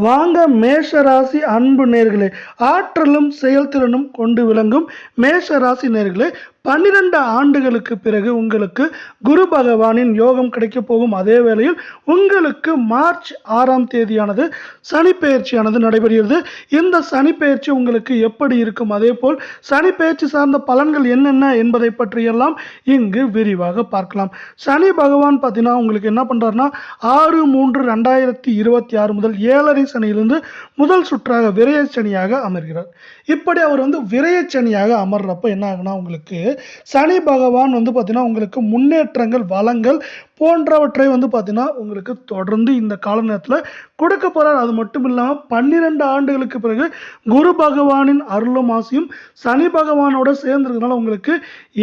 வாங்க மேஷ ராசி அன்பு நேர்களே ஆற்றலும் செயல்திறனும் கொண்டு விளங்கும் மேஷராசி நேர்களே பன்னிரண்டு ஆண்டுகளுக்கு பிறகு உங்களுக்கு குரு பகவானின் யோகம் கிடைக்கப் போகும். அதே வேளையில் உங்களுக்கு மார்ச் ஆறாம் தேதியானது சனிப்பெயர்ச்சியானது நடைபெறுகிறது. இந்த சனிப்பெயர்ச்சி உங்களுக்கு எப்படி இருக்கும்? அதே போல் சனிப்பெயர்ச்சி சார்ந்த பலன்கள் என்னென்ன என்பதை பற்றியெல்லாம் இங்கு விரிவாக பார்க்கலாம். சனி பகவான் பார்த்தீங்கன்னா உங்களுக்கு என்ன பண்ணுறாருன்னா ஆறு மூன்று ரெண்டாயிரத்தி இருபத்தி ஆறு முதல் ஏழரை சனியிலிருந்து முதல் சுற்றாக விரய சனியாக அமர்கிறார். இப்படி அவர் வந்து விரய சனியாக அமர்றப்ப என்ன ஆகுனா உங்களுக்கு சனி பகவான் வந்து பார்த்தீங்கன்னா உங்களுக்கு முன்னேற்றங்கள் வளங்கள் போன்றவற்றை வந்து பார்த்தீங்கன்னா உங்களுக்கு தொடர்ந்து இந்த கால நேரத்தில் கொடுக்க போகிறார் அது மட்டும் இல்லாமல் பன்னிரெண்டு ஆண்டுகளுக்கு பிறகு குரு பகவானின் அருளும் ஆசையும் சனி பகவானோட சேர்ந்துருக்கனால உங்களுக்கு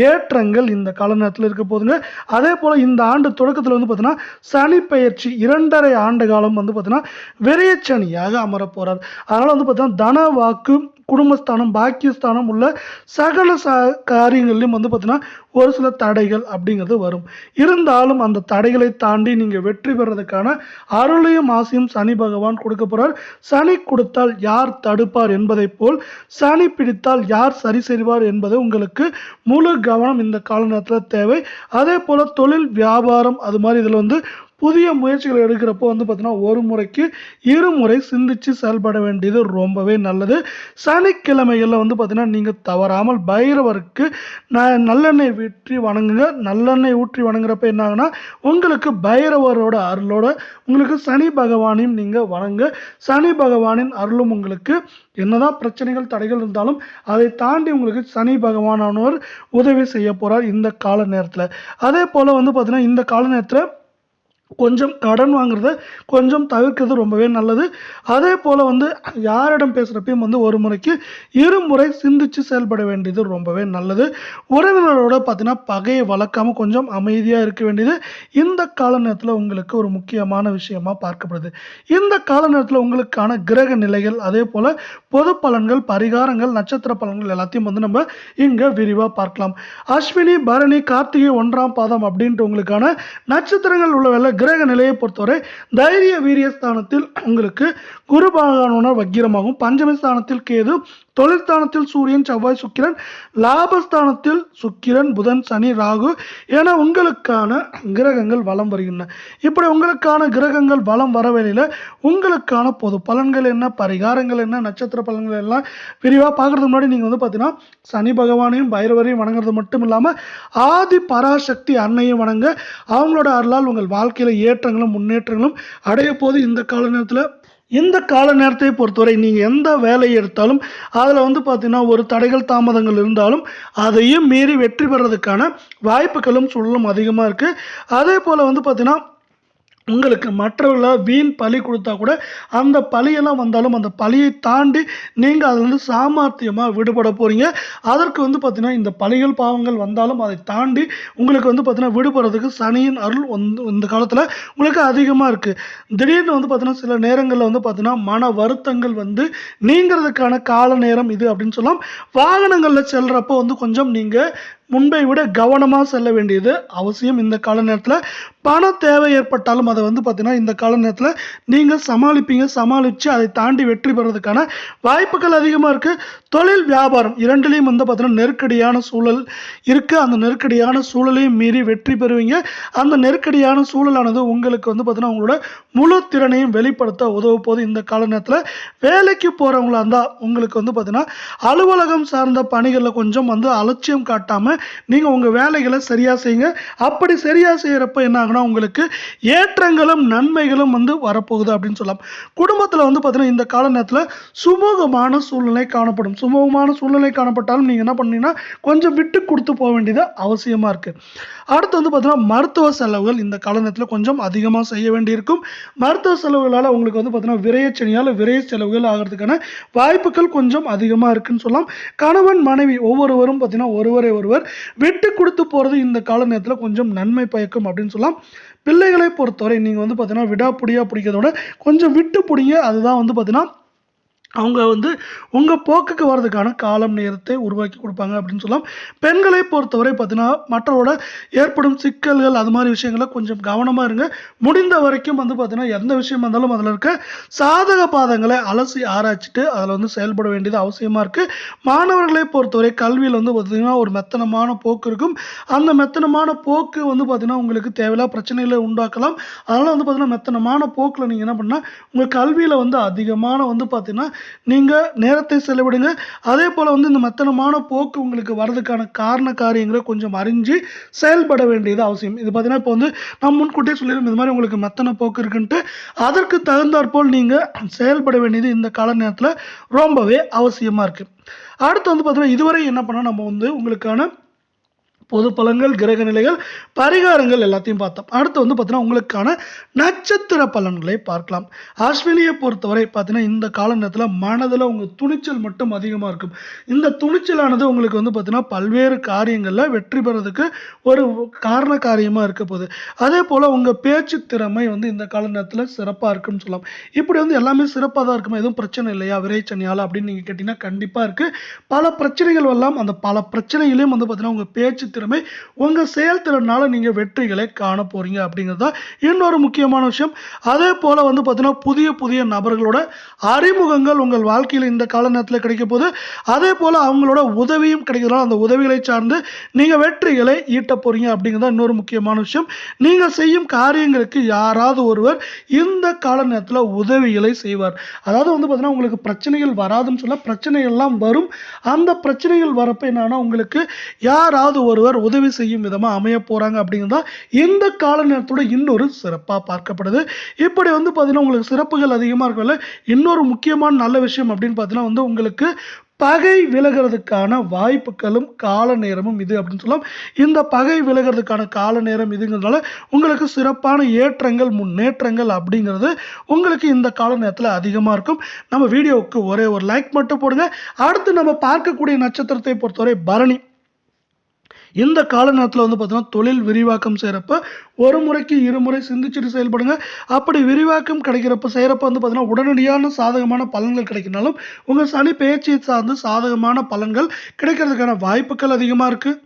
ஏற்றங்கள் இந்த கால நேரத்தில் இருக்க போதுங்க. அதே போல் இந்த ஆண்டு தொடக்கத்தில் வந்து பார்த்தீங்கன்னா சனி பெயர்ச்சி இரண்டரை ஆண்டு காலம் வந்து பார்த்தீங்கன்னா சனியாக அமர போகிறார் அதனால் வந்து பார்த்தீங்கன்னா தன வாக்கு குடும்பஸ்தானம் பாக்கியஸ்தானம் உள்ள சகல ச காரியங்கள்லையும் வந்து பார்த்தீங்கன்னா ஒரு சில தடைகள் அப்படிங்கிறது வரும். இருந்தாலும் அந்த தடைகளை தாண்டி நீங்கள் வெற்றி பெறதுக்கான அருளையும் ஆசையும் சனி பகவான் கொடுக்க போகிறார் சனி கொடுத்தால் யார் தடுப்பார் என்பதைப் போல் சனி பிடித்தால் யார் சரி செய்வார் என்பது உங்களுக்கு முழு கவனம் இந்த கால நேரத்தில் தேவை. அதே போல் தொழில் வியாபாரம் அது மாதிரி இதில் வந்து புதிய முயற்சிகளை எடுக்கிறப்போ வந்து பார்த்தீங்கன்னா ஒரு முறைக்கு இருமுறை சிந்திச்சு செயல்பட வேண்டியது ரொம்பவே நல்லது. சனிக்கிழமைகளில் வந்து பார்த்தீங்கன்னா நீங்கள் தவறாமல் பைரவருக்கு ந நல்லெண்ணெய் ஊற்றி வணங்குங்க. நல்லெண்ணெய் ஊற்றி வணங்குறப்ப என்ன ஆகுனா உங்களுக்கு பைரவரோட அருளோட உங்களுக்கு சனி பகவானையும் நீங்கள் வணங்க. சனி பகவானின் அருளும் உங்களுக்கு என்னதான் பிரச்சனைகள் தடைகள் இருந்தாலும் அதை தாண்டி உங்களுக்கு சனி பகவானானவர் உதவி செய்ய போகிறார் இந்த கால நேரத்தில். அதே போல் வந்து பார்த்தீங்கன்னா இந்த கால நேரத்தில் கொஞ்சம் கடன் வாங்குறத கொஞ்சம் தவிர்க்கிறது ரொம்பவே நல்லது. அதே போல் வந்து யாரிடம் பேசுகிறப்பையும் வந்து ஒரு முறைக்கு இருமுறை சிந்திச்சு செயல்பட வேண்டியது ரொம்பவே நல்லது. உறவினரோட பார்த்தீங்கன்னா பகையை வளர்க்காமல் கொஞ்சம் அமைதியாக இருக்க வேண்டியது இந்த கால நேரத்தில் உங்களுக்கு ஒரு முக்கியமான விஷயமா பார்க்கப்படுது. இந்த கால நேரத்தில் உங்களுக்கான கிரக நிலைகள் அதே போல் பொது பலன்கள் பரிகாரங்கள் நட்சத்திர பலன்கள் எல்லாத்தையும் வந்து நம்ம இங்கே விரிவாக பார்க்கலாம். அஸ்வினி பரணி கார்த்திகை ஒன்றாம் பாதம் அப்படின்ட்டு உங்களுக்கான நட்சத்திரங்கள் உள்ள வேலை கிரக நிலையை பொறுத்தவரை தைரிய வீரிய ஸ்தானத்தில் உங்களுக்கு குரு பகவானுடன் வக்கிரமாகும். பஞ்சமி ஸ்தானத்தில் கேது தொழில்ஸ்தானத்தில் சூரியன் செவ்வாய் சுக்கிரன் லாபஸ்தானத்தில் சுக்கிரன் புதன் சனி ராகு என உங்களுக்கான கிரகங்கள் வலம் வருகின்றன. இப்படி உங்களுக்கான கிரகங்கள் வலம் வரவேலையில் உங்களுக்கான பொது பலன்கள் என்ன பரிகாரங்கள் என்ன நட்சத்திர பலன்கள் எல்லாம் விரிவாக பார்க்கறதுக்கு முன்னாடி நீங்கள் வந்து பார்த்தீங்கன்னா சனி பகவானையும் பைரவரையும் வணங்குறது மட்டும் இல்லாமல் ஆதி பராசக்தி அன்னையும் வணங்க அவங்களோட அருளால் உங்கள் வாழ்க்கையில் ஏற்றங்களும் முன்னேற்றங்களும் அடைய போது இந்த கால நேரத்தில் இந்த கால நேரத்தை பொறுத்தவரை நீங்கள் எந்த வேலையை எடுத்தாலும் அதில் வந்து பார்த்திங்கன்னா ஒரு தடைகள் தாமதங்கள் இருந்தாலும் அதையும் மீறி வெற்றி பெறதுக்கான வாய்ப்புகளும் சூழலும் அதிகமாக இருக்குது அதே போல் வந்து பார்த்திங்கன்னா உங்களுக்கு மற்றவர்களாக வீண் பலி கொடுத்தா கூட அந்த பழியெல்லாம் வந்தாலும் அந்த பழியை தாண்டி நீங்கள் அதுலேருந்து சாமர்த்தியமாக விடுபட போகிறீங்க அதற்கு வந்து பார்த்திங்கன்னா இந்த பழிகள் பாவங்கள் வந்தாலும் அதை தாண்டி உங்களுக்கு வந்து பார்த்திங்கன்னா விடுபடுறதுக்கு சனியின் அருள் வந்து இந்த காலத்தில் உங்களுக்கு அதிகமாக இருக்குது திடீர்னு வந்து பார்த்திங்கன்னா சில நேரங்களில் வந்து பார்த்திங்கன்னா மன வருத்தங்கள் வந்து நீங்கிறதுக்கான கால நேரம் இது அப்படின்னு சொல்லலாம். வாகனங்களில் செல்கிறப்போ வந்து கொஞ்சம் நீங்கள் முன்பை விட கவனமாக செல்ல வேண்டியது அவசியம் இந்த கால நேரத்தில். பண தேவை ஏற்பட்டாலும் அதை வந்து பார்த்திங்கன்னா இந்த கால நேரத்தில் நீங்கள் சமாளிப்பீங்க. சமாளித்து அதை தாண்டி வெற்றி பெறதுக்கான வாய்ப்புகள் அதிகமாக இருக்குது தொழில் வியாபாரம் இரண்டுலேயும் வந்து பார்த்திங்கன்னா நெருக்கடியான சூழல் இருக்குது அந்த நெருக்கடியான சூழலையும் மீறி வெற்றி பெறுவீங்க. அந்த நெருக்கடியான சூழலானது உங்களுக்கு வந்து பார்த்திங்கன்னா உங்களோட முழு திறனையும் வெளிப்படுத்த உதவ போது இந்த கால நேரத்தில் வேலைக்கு போகிறவங்களா இருந்தால் உங்களுக்கு வந்து பார்த்திங்கன்னா அலுவலகம் சார்ந்த பணிகளில் கொஞ்சம் வந்து அலட்சியம் காட்டாமல் நீங்கள் உங்கள் வேலைகளை சரியாக செய்யுங்க. அப்படி சரியாக செய்கிறப்ப என்ன ஆகுனா உங்களுக்கு ஏற்றங்களும் நன்மைகளும் வந்து வரப்போகுது அப்படின்னு சொல்லலாம். குடும்பத்தில் வந்து பார்த்தீங்கன்னா இந்த கால நேரத்தில் சுமூகமான சூழ்நிலை காணப்படும். சுமூகமான சூழ்நிலை காணப்பட்டாலும் நீங்கள் என்ன பண்ணீங்கன்னா கொஞ்சம் விட்டு கொடுத்து போக வேண்டியது அவசியமாக இருக்குது அடுத்து வந்து பார்த்தீங்கன்னா மருத்துவ செலவுகள் இந்த கால நேரத்தில் கொஞ்சம் அதிகமாக செய்ய வேண்டியிருக்கும். மருத்துவ செலவுகளால் உங்களுக்கு வந்து பார்த்தீங்கன்னா விரையச்சனியால் விரைய செலவுகள் ஆகிறதுக்கான வாய்ப்புகள் கொஞ்சம் அதிகமாக இருக்குன்னு சொல்லலாம். கணவன் மனைவி ஒவ்வொருவரும் பார்த்தீங்கன்னா ஒருவரை ஒருவர் விட்டு கொடுத்து போகிறது இந்த கால நேரத்தில் கொஞ்சம் நன்மை பயக்கும் அப்படின்னு சொல்லலாம். பிள்ளைகளை பொறுத்தவரை நீங்கள் வந்து பார்த்தீங்கன்னா விடாப்பிடியாக பிடிக்கிறதோட கொஞ்சம் விட்டு பிடிங்க. அதுதான் வந்து பார்த்தீங்கன்னா அவங்க வந்து உங்கள் போக்குக்கு வர்றதுக்கான காலம் நேரத்தை உருவாக்கி கொடுப்பாங்க அப்படின்னு சொல்லலாம். பெண்களை பொறுத்தவரை பார்த்தீங்கன்னா மற்றவோட ஏற்படும் சிக்கல்கள் அது மாதிரி விஷயங்களை கொஞ்சம் கவனமாக இருங்க. முடிந்த வரைக்கும் வந்து பார்த்தீங்கன்னா எந்த விஷயம் வந்தாலும் அதில் இருக்க சாதக பாதங்களை அலசி ஆராய்ச்சிட்டு அதில் வந்து செயல்பட வேண்டியது அவசியமாக இருக்குது மாணவர்களை பொறுத்தவரை கல்வியில் வந்து பார்த்தீங்கன்னா ஒரு மெத்தனமான போக்கு இருக்கும். அந்த மெத்தனமான போக்கு வந்து பார்த்தீங்கன்னா உங்களுக்கு தேவையில்லா பிரச்சனைகளை உண்டாக்கலாம். அதனால் வந்து பார்த்திங்கன்னா மெத்தனமான போக்கில் நீங்கள் என்ன பண்ணால் உங்கள் கல்வியில் வந்து அதிகமான வந்து பார்த்தீங்கன்னா நீங்கள் நேரத்தை செலவிடுங்க. அதே போல் வந்து இந்த மெத்தனமான போக்கு உங்களுக்கு வர்றதுக்கான காரண காரியங்களை கொஞ்சம் அறிஞ்சு செயல்பட வேண்டியது அவசியம். இது பார்த்தீங்கன்னா இப்போ வந்து நான் முன்கூட்டியே சொல்லிடுறோம் இது மாதிரி உங்களுக்கு மெத்தன போக்கு இருக்குன்ட்டு. அதற்கு தகுந்தாற்போல் நீங்கள் செயல்பட வேண்டியது இந்த கால நேரத்தில் ரொம்பவே அவசியமாக இருக்குது அடுத்து வந்து பார்த்தீங்கன்னா இதுவரை என்ன பண்ணால் நம்ம வந்து உங்களுக்கான பொது பலன்கள் கிரக நிலைகள் பரிகாரங்கள் எல்லாத்தையும் பார்த்தோம். அடுத்து வந்து பார்த்தீங்கன்னா உங்களுக்கான நட்சத்திர பலன்களை பார்க்கலாம். ஆஸ்திரேலியை பொறுத்தவரை பார்த்தீங்கன்னா இந்த கால நேரத்தில் மனதில் உங்கள் துணிச்சல் மட்டும் அதிகமாக இருக்கும். இந்த துணிச்சலானது உங்களுக்கு வந்து பார்த்தீங்கன்னா பல்வேறு காரியங்களில் வெற்றி பெறதுக்கு ஒரு காரண காரியமாக இருக்க போகுது. அதே போல் உங்கள் பேச்சு திறமை வந்து இந்த கால நேரத்தில் சிறப்பாக இருக்கும்னு சொல்லலாம். இப்படி வந்து எல்லாமே சிறப்பாக தான் இருக்குமா? எதுவும் பிரச்சனை இல்லையா? விரைச்சனியால் அப்படின்னு நீங்கள் கேட்டிங்கன்னா கண்டிப்பாக இருக்குது பல பிரச்சனைகள் வரலாம். அந்த பல பிரச்சனைகளையும் வந்து பார்த்தீங்கன்னா உங்கள் பேச்சு திறமை உங்கள் செயல்திறனால் நீங்கள் வெற்றிகளை காண போகிறீங்க அப்படிங்கிறது தான் இன்னொரு முக்கியமான விஷயம். அதே போல் வந்து பார்த்திங்கன்னா புதிய புதிய நபர்களோட அறிமுகங்கள் உங்கள் வாழ்க்கையில் இந்த கால நேரத்தில் கிடைக்க போது அதே போல் அவங்களோட உதவியும் கிடைக்கிறதால் அந்த உதவிகளை சார்ந்து நீங்கள் வெற்றிகளை ஈட்ட போகிறீங்க அப்படிங்கிறது தான் இன்னொரு முக்கியமான விஷயம். நீங்கள் செய்யும் காரியங்களுக்கு யாராவது ஒருவர் இந்த கால நேரத்தில் உதவிகளை செய்வார். அதாவது வந்து பார்த்திங்கன்னா உங்களுக்கு பிரச்சனைகள் வராதுன்னு சொல்ல பிரச்சனைகள்லாம் வரும். அந்த பிரச்சனைகள் வரப்போ என்னன்னா உங்களுக்கு யாராவது ஒருவர் உதவி செய்யும் விதமாக அமைய போகிறாங்க அப்படிங்கிறதா இந்த கால நேரத்தோட இன்னொரு சிறப்பாக பார்க்கப்படுது. இப்படி வந்து பார்த்தீங்கன்னா உங்களுக்கு சிறப்புகள் அதிகமாக இருக்கல இன்னொரு முக்கியமான நல்ல விஷயம் அப்படின்னு பார்த்தீங்கன்னா வந்து உங்களுக்கு பகை விலகிறதுக்கான வாய்ப்புகளும் கால நேரமும் இது அப்படின்னு சொல்லலாம். இந்த பகை விலகிறதுக்கான கால நேரம் இதுங்கிறதுனால உங்களுக்கு சிறப்பான ஏற்றங்கள் முன்னேற்றங்கள் அப்படிங்கிறது உங்களுக்கு இந்த கால நேரத்தில் அதிகமாக இருக்கும். நம்ம வீடியோவுக்கு ஒரே ஒரு லைக் மட்டும் போடுங்க. அடுத்து நம்ம பார்க்கக்கூடிய நட்சத்திரத்தை பொறுத்தவரை பரணி. இந்த கால நேரத்தில் வந்து பார்த்தீங்கன்னா தொழில் விரிவாக்கம் செய்கிறப்ப ஒரு முறைக்கு இருமுறை சிந்திச்சுட்டு செயல்படுங்க. அப்படி விரிவாக்கம் கிடைக்கிறப்ப செய்கிறப்ப வந்து பார்த்தீங்கன்னா உடனடியான சாதகமான பலன்கள் கிடைக்கினாலும் உங்கள் சனி பேச்சை சார்ந்து சாதகமான பலன்கள் கிடைக்கிறதுக்கான வாய்ப்புகள் அதிகமாக இருக்குது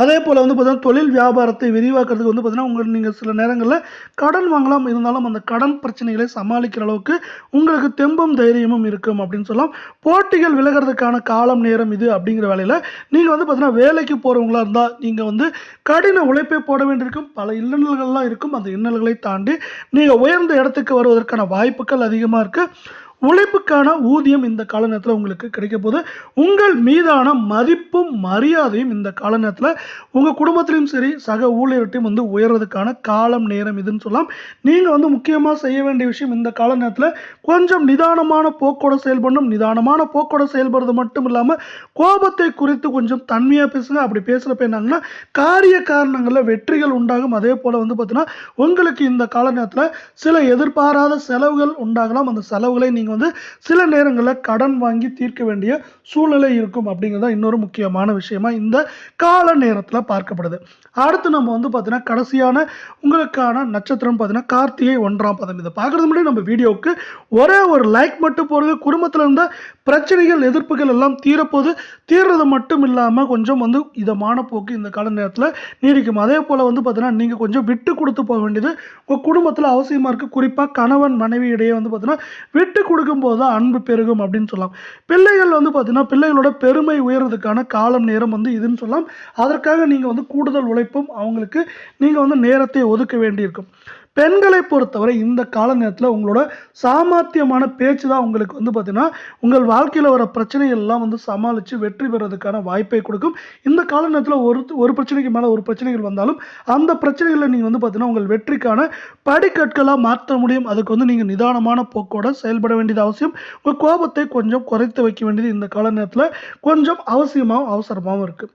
அதே போல் வந்து பார்த்திங்கன்னா தொழில் வியாபாரத்தை விரிவாக்கிறதுக்கு வந்து பார்த்திங்கன்னா உங்களுக்கு நீங்கள் சில நேரங்களில் கடன் வாங்கலாம் இருந்தாலும் அந்த கடன் பிரச்சனைகளை சமாளிக்கிற அளவுக்கு உங்களுக்கு தெம்பும் தைரியமும் இருக்கும் அப்படின்னு சொல்லலாம். போட்டிகள் விலகிறதுக்கான காலம் நேரம் இது அப்படிங்கிற வேலையில் நீங்கள் வந்து பார்த்திங்கன்னா வேலைக்கு போகிறவங்களா இருந்தால் நீங்கள் வந்து கடின உழைப்பை போட வேண்டியிருக்கும். பல இன்னல்கள்லாம் இருக்கும். அந்த இன்னல்களை தாண்டி நீங்கள் உயர்ந்த இடத்துக்கு வருவதற்கான வாய்ப்புகள் அதிகமாக இருக்குது உழைப்புக்கான ஊதியம் இந்த கால நேரத்தில் உங்களுக்கு கிடைக்க போது உங்கள் மீதான மதிப்பும் மரியாதையும் இந்த கால நேரத்தில் உங்கள் குடும்பத்திலையும் சரி சக ஊழியர்கிட்டையும் வந்து உயர்றதுக்கான காலம் நேரம் இதுன்னு சொல்லலாம். நீங்கள் வந்து முக்கியமாக செய்ய வேண்டிய விஷயம் இந்த கால நேரத்தில் கொஞ்சம் நிதானமான போக்கோட செயல்படணும். நிதானமான போக்கோட செயல்படுறது மட்டும் இல்லாமல் கோபத்தை குறித்து கொஞ்சம் தன்மையாக பேசுங்க. அப்படி பேசுகிறப்ப என்னங்கன்னா காரிய காரணங்களில் வெற்றிகள் உண்டாகும். அதே போல் வந்து பார்த்தீங்கன்னா உங்களுக்கு இந்த கால நேரத்தில் சில எதிர்பாராத செலவுகள் உண்டாகலாம். அந்த செலவுகளை நீங்கள் வந்து சில நேரங்களில் கடன் வாங்கி தீர்க்க வேண்டிய சூழ்நிலை இருக்கும் அப்படிங்கிறது இன்னொரு முக்கியமான விஷயமா இந்த கால நேரத்தில் பார்க்கப்படுது. அடுத்து நம்ம வந்து பார்த்தீங்கன்னா கடைசியான உங்களுக்கான நட்சத்திரம் பார்த்தீங்கன்னா கார்த்திகை ஒன்றாம் பதம். இதை பார்க்கறது முன்னாடி நம்ம வீடியோவுக்கு ஒரே ஒரு லைக் மட்டும் போகிறது குடும்பத்தில் இருந்த பிரச்சனைகள் எதிர்ப்புகள் எல்லாம் தீரப்போது தீர்றது மட்டும் இல்லாமல் கொஞ்சம் வந்து இதமான போக்கு இந்த கால நேரத்தில் நீடிக்கும். அதே போல் வந்து பார்த்தீங்கன்னா நீங்கள் கொஞ்சம் விட்டு கொடுத்து போக வேண்டியது உங்கள் குடும்பத்தில் அவசியமாக இருக்குது குறிப்பாக கணவன் மனைவி இடையே வந்து பார்த்தீங்கன்னா விட்டு கொடு கொடுக்கும்போது தான் அன்பு பெருகும் அப்படின்னு சொல்லலாம். பிள்ளைகள் வந்து பார்த்திங்கன்னா பிள்ளைகளோட பெருமை உயர்றதுக்கான காலம் நேரம் வந்து இதுன்னு சொல்லலாம். அதற்காக நீங்கள் வந்து கூடுதல் உழைப்பும் அவங்களுக்கு நீங்கள் வந்து நேரத்தை ஒதுக்க வேண்டியிருக்கும். பெண்களை பொறுத்தவரை இந்த கால நேரத்தில் உங்களோட சாமர்த்தியமான பேச்சு தான் உங்களுக்கு வந்து பார்த்தீங்கன்னா உங்கள் வாழ்க்கையில் வர பிரச்சனைகள்லாம் வந்து சமாளித்து வெற்றி பெறதுக்கான வாய்ப்பை கொடுக்கும். இந்த கால நேரத்தில் ஒரு ஒரு பிரச்சனைக்கு மேலே ஒரு பிரச்சனைகள் வந்தாலும் அந்த பிரச்சனைகளை நீங்கள் வந்து பார்த்தீங்கன்னா உங்கள் வெற்றிக்கான படிக்கற்களாக மாற்ற முடியும். அதுக்கு வந்து நீங்கள் நிதானமான போக்கோட செயல்பட வேண்டியது அவசியம். உங்கள் கோபத்தை கொஞ்சம் குறைத்து வைக்க வேண்டியது இந்த கால நேரத்தில் கொஞ்சம் அவசியமாகவும் அவசரமாகவும் இருக்குது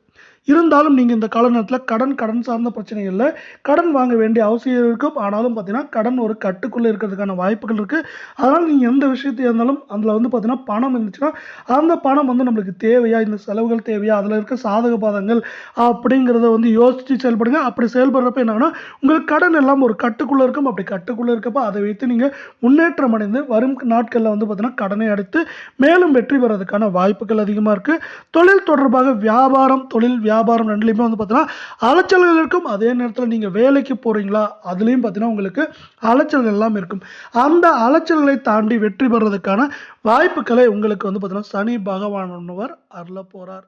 இருந்தாலும் நீங்கள் இந்த கால நேரத்தில் கடன் கடன் சார்ந்த பிரச்சனைகளில் கடன் வாங்க வேண்டிய அவசியம் இருக்கும். ஆனாலும் பார்த்தீங்கன்னா கடன் ஒரு கட்டுக்குள்ளே இருக்கிறதுக்கான வாய்ப்புகள் இருக்குது அதனால் நீங்கள் எந்த விஷயத்தையும் இருந்தாலும் அதில் வந்து பார்த்தீங்கன்னா பணம் இருந்துச்சுன்னா அந்த பணம் வந்து நம்மளுக்கு தேவையா இந்த செலவுகள் தேவையா அதில் இருக்க சாதக பாதங்கள் அப்படிங்கிறத வந்து யோசித்து செயல்படுங்க. அப்படி செயல்படுறப்ப என்னன்னா உங்களுக்கு கடன் எல்லாம் ஒரு கட்டுக்குள்ளே இருக்கும். அப்படி கட்டுக்குள்ளே இருக்கப்போ அதை வைத்து நீங்கள் முன்னேற்றம் அடைந்து வரும் நாட்களில் வந்து பார்த்தீங்கன்னா கடனை அடைத்து மேலும் வெற்றி பெறதுக்கான வாய்ப்புகள் அதிகமாக இருக்குது தொழில் தொடர்பாக வியாபாரம் தொழில் வியாபாரம் ரெண்டுலேயுமே வந்து பார்த்தீங்கன்னா அலைச்சல்கள் இருக்கும் அதே நேரத்தில் நீங்கள் வேலைக்கு போகிறீங்களா அதுலேயும் பார்த்தீங்கன்னா உங்களுக்கு அலைச்சல்கள் எல்லாம் இருக்கும். அந்த அலைச்சல்களை தாண்டி வெற்றி பெறதுக்கான வாய்ப்புகளை உங்களுக்கு வந்து பார்த்தீங்கன்னா சனி பகவானவர் அருள போகிறார்